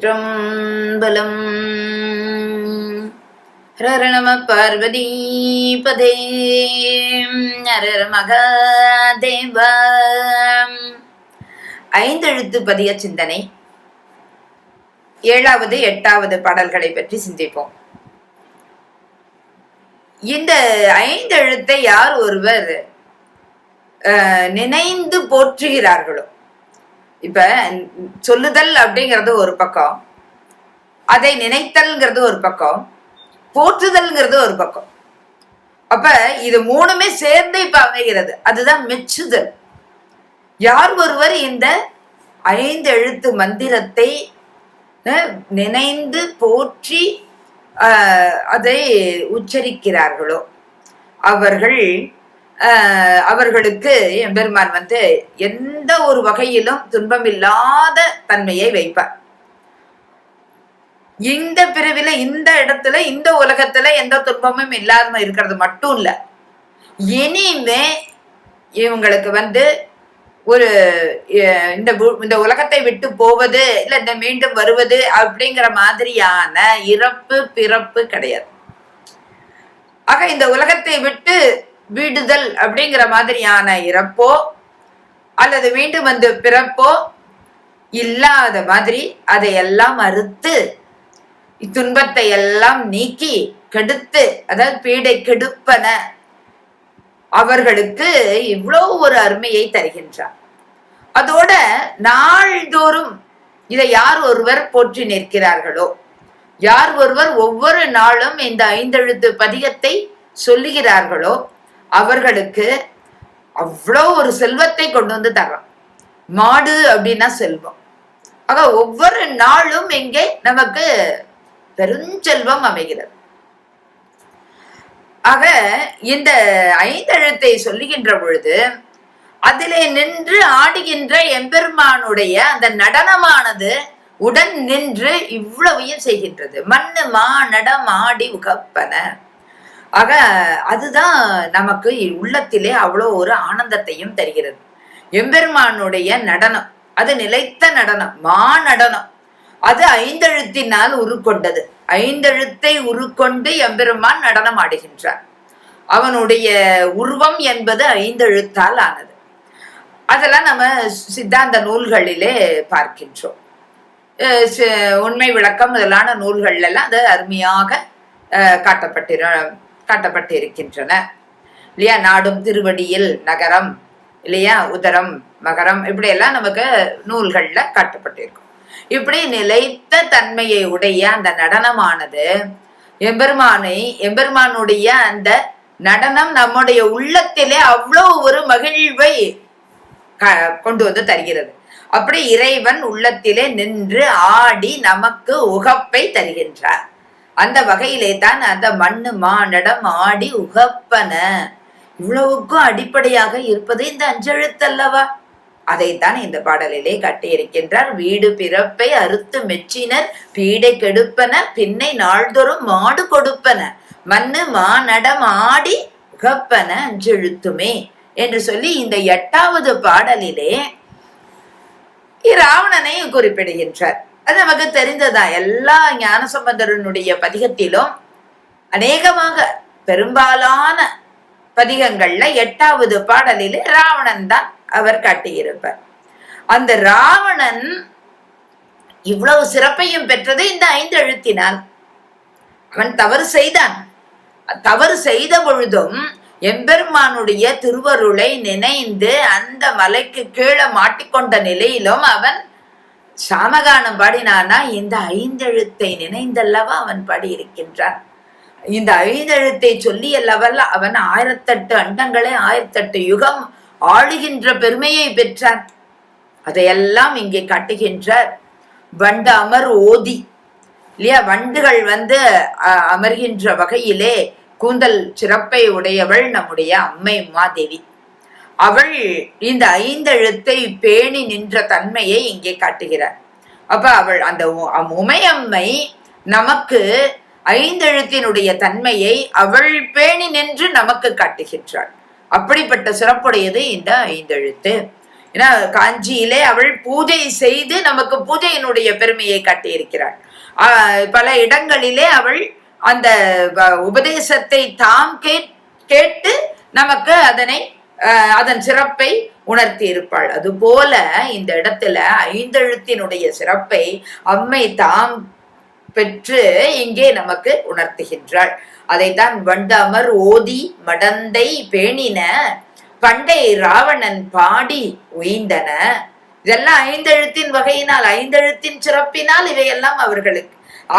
திருச்சிற்றம்பலம் பலம் நம பார்வதி பதே. ஹர ஐந்தெழுத்து பதிய சிந்தனை. ஏழாவது எட்டாவது பாடல்களை பற்றி சிந்திப்போம். இந்த ஐந்தெழுத்தை யார் ஒருவர் நினைந்து போற்றுகிறார்களோ இப்ப சொல்லுதல் அப்படிங்கிறது ஒரு பக்கம் அதை நினைத்தல்ங்கிறது ஒரு பக்கம் போற்றுதல்ங்கிறது ஒரு பக்கம். அப்ப இது மூணுமே சேர்ந்து இப்ப அமைகிறது. அதுதான் மெச்சுதல். யார் ஒருவர் இந்த ஐந்து எழுத்து மந்திரத்தை நினைந்து போற்றி அஹ், அதை உச்சரிக்கிறார்களோ அவர்கள் அவர்களுக்கு எம்பெருமான் வந்து எந்த ஒரு வகையிலும் துன்பமில்லாத தன்மையை வைப்பார். இந்த பிரிவில இந்த இடத்துல இந்த உலகத்துல எந்த துன்பமும் இல்லாம இருக்கிறது மட்டும் இல்ல. இனிமே இவங்களுக்கு வந்து ஒரு இந்த இந்த உலகத்தை விட்டு போவது இல்ல இந்த மீண்டும் வருவது அப்படிங்கிற மாதிரியான இறப்பு பிறப்பு கிடையாது. ஆக இந்த உலகத்தை விட்டு வீடுதல் அப்படிங்கிற மாதிரியான இறப்போ அல்லது மீண்டும் வந்து பிறப்போ இல்லாத மாதிரி அதையெல்லாம் அறுத்து துன்பத்தை எல்லாம் நீக்கி கெடுத்து அதாவது பீடை கெடுப்பன அவர்களுக்கு இவ்வளோ ஒரு அருமையை தருகின்றார். அதோட நாள்தோறும் இதை யார் ஒருவர் போற்றி நிற்கிறார்களோ யார் ஒருவர் ஒவ்வொரு நாளும் இந்த ஐந்தெழுத்து பதிகத்தை சொல்லுகிறார்களோ அவர்களுக்கு அவ்வளோ ஒரு செல்வத்தை கொண்டு வந்து தர்றான் மாடு அப்படின்னா செல்வம். ஆக ஒவ்வொரு நாளும் இங்கே நமக்கு பெருஞ்செல்வம் அமைகிறது. ஆக இந்த ஐந்தெழுத்தை சொல்லுகின்ற பொழுது அதிலே நின்று ஆடுகின்ற எம்பெருமானுடைய அந்த நடனமானது உடன் நின்று இவ்வளவையும் செய்கின்றது. மண்ணு மா நடம் ஆடி உகப்பன. ஆக அதுதான் நமக்கு உள்ளத்திலே அவ்வளோ ஒரு ஆனந்தத்தையும் தருகிறது. எம்பெருமானுடைய நடனம் அது நிலைத்த நடனம் மா நடனம் அது ஐந்தெழுத்தினால் உருக்கொண்டது. ஐந்தெழுத்தை உருக்கொண்டு எம்பெருமான் நடனம் ஆடுகின்றார். அவனுடைய உருவம் என்பது ஐந்தெழுத்தால் ஆனது. அதெல்லாம் நம்ம சித்தாந்த நூல்களிலே பார்க்கின்றோம். உண்மை விளக்கம் முதலான நூல்கள்லாம் அது அருமையாக காட்டப்பட்டிரு காட்டப்பட்டிருக்கின்றன. இல்லையா? நாடும் திருவடியில் நகரம் இல்லையா? உதரம் மகரம் இப்படியெல்லாம் நமக்கு நூல்கள்ல காட்டப்பட்டிருக்கும். இப்படி நிலைத்த தன்மையை உடைய அந்த நடனமானது எம்பெருமானை எம்பெருமானுடைய அந்த நடனம் நம்முடைய உள்ளத்திலே அவ்வளோ ஒரு மகிழ்வை க- கொண்டு வந்து தருகிறது. அப்படி இறைவன் உள்ளத்திலே நின்று ஆடி நமக்கு உகப்பை தருகின்றார். அந்த வகையிலே தான் அந்த மண்ணு மானடம் ஆடி உகப்பன. இவ்வளவுக்கும் அடிப்படையாக இருப்பது இந்த அஞ்செழுத்தல்லவா? அதைத்தான் இந்த பாடலிலே கட்டியிருக்கின்றார். வீடு பிறப்பை அறுத்து மெச்சினர் பீடை கெடுப்பன பின்னை நாள்தோறும் மாடு கொடுப்பன. மண்ணு மானடம் ஆடி உகப்பன அஞ்செழுத்துமே என்று சொல்லி இந்த எட்டாவது பாடலிலே ராவணனை குறிப்பிடுகின்றார். அது நமக்கு தெரிந்ததா? எல்லா ஞானசம்பந்தரனுடைய பதிகத்திலும் அநேகமாக பெரும்பாலான பதிகங்கள்ல எட்டாவது பாடலிலே ராவணன் தான் அவர் காட்டியிருப்பார். அந்த ராவணன் இவ்வளவு சிறப்பையும் பெற்றது இந்த ஐந்து எழுத்தினால். அவன் தவறு செய்தான். தவறு செய்த பொழுதும் எம்பெருமானுடைய திருவருளை நினைந்து அந்த மலைக்கு கீழே மாட்டிக்கொண்ட நிலையிலும் அவன் சாமகானம் பாடினானா இந்த ஐந்தெழுத்தை நினைந்தல்லவா அவன் பாடியிருக்கின்றான்? இந்த ஐந்தெழுத்தை சொல்லி அல்லவல்ல அவன் ஆயிரத்தெட்டு அண்டங்களை ஆயிரத்தெட்டு யுகம் ஆளுகின்ற பெருமையை பெற்றான். அதையெல்லாம் இங்கே காட்டுகின்றார் வண்டு அமர் ஓதி. இல்லையா? வண்டுகள் வந்து அ- அமர்கின்ற வகையிலே கூந்தல் சிறப்பை உடையவள் நம்முடைய அம்மை மாதேவி அவள் இந்த ஐந்தெழுத்தை பேணி நின்ற தன்மையை இங்கே காட்டுகிறார். அப்ப அவள் அந்த உமையம்மை நமக்கு ஐந்தெழுத்தினுடைய தன்மையை அவள் பேணி நின்று நமக்கு காட்டுகின்றாள். அப்படிப்பட்ட சிறப்புடையது இந்த ஐந்தெழுத்து. ஏன்னா காஞ்சியிலே அவள் பூஜை செய்து நமக்கு பூஜையினுடைய பெருமையை காட்டியிருக்கிறாள். பல இடங்களிலே அவள் அந்த வ- உபதேசத்தை தாம் கேட்டு நமக்கு அதனை அதன் சிறப்பை உணர்த்தி இருப்பாள் அதுபோல இந்த இடத்துல ஐந்தெழுத்தினுடைய சிறப்பை அம்மை தாம் பெற்று இங்கே நமக்கு உணர்த்துகின்றாள். அதைத்தான் வண்டமர் ஓதி மடந்தை பேணின பண்டை ராவணன் பாடி உய்ந்தன. இதெல்லாம் ஐந்தெழுத்தின் வகையினால் ஐந்தெழுத்தின் சிறப்பினால் இவையெல்லாம் அவர்களுக்கு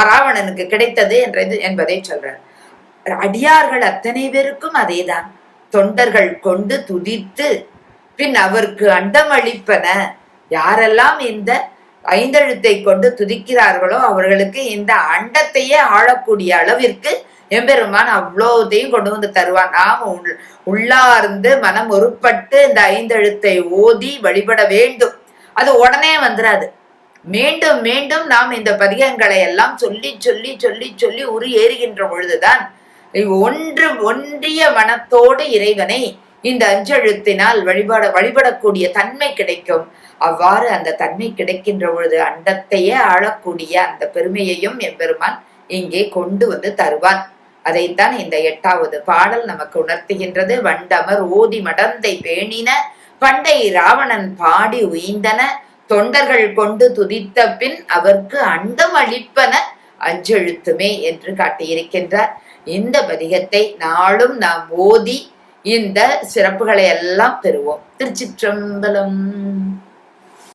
ராவணனுக்கு கிடைத்தது என்றது என்பதை சொல்றார். அடியார்கள் அத்தனை பேருக்கும் அதேதான். தொண்டர்கள் கொண்டு துதித்து பின் அவருக்கு அண்டமளிப்பன யாரெல்லாம் இந்த ஐந்தெழுத்தை கொண்டு துதிக்கிறார்களோ அவர்களுக்கு இந்த அண்டத்தையே ஆளக்கூடிய அளவிற்கு எம்பெருமான் அவ்வளோதையும் கொண்டு வந்து தருவான் நாம் உள் உள்ளார்ந்து மனம் ஒருப்பட்டு இந்த ஐந்தெழுத்தை ஓதி வழிபட வேண்டும். அது உடனே வந்துடாது மீண்டும் மீண்டும் நாம் இந்த பதிகங்களை எல்லாம் சொல்லி சொல்லி சொல்லி சொல்லி உரு ஏறுகின்ற பொழுதுதான் ஒன்று ஒன்றிய மனத்தோடு இறைவனை இந்த அஞ்செழுத்தினால் வழிபட வழிபடக்கூடிய தன்மை கிடைக்கும். அவ்வாறு அந்த தன்மை கிடைக்கின்ற பொழுது அண்டத்தையே ஆளக்கூடிய அந்த பெருமையையும் எம்பெருமான் இங்கே கொண்டு வந்து தருவான். அதைத்தான் இந்த எட்டாவது பாடல் நமக்கு உணர்த்துகின்றது. வண்டமர் ஓதி மடந்தை பேணின பண்டை ராவணன் பாடி உயிந்தன தொண்டர்கள் கொண்டு துதித்த பின் அவர்க்கு அண்டம் அளிப்பன அஞ்செழுத்துமே என்று காட்டியிருக்கின்றார். இந்த பதிகத்தை நாளும் நாம் ஓதி இந்த சிறப்புகளை எல்லாம் பெறுவோம். திருச்சிற்றம்பலம்.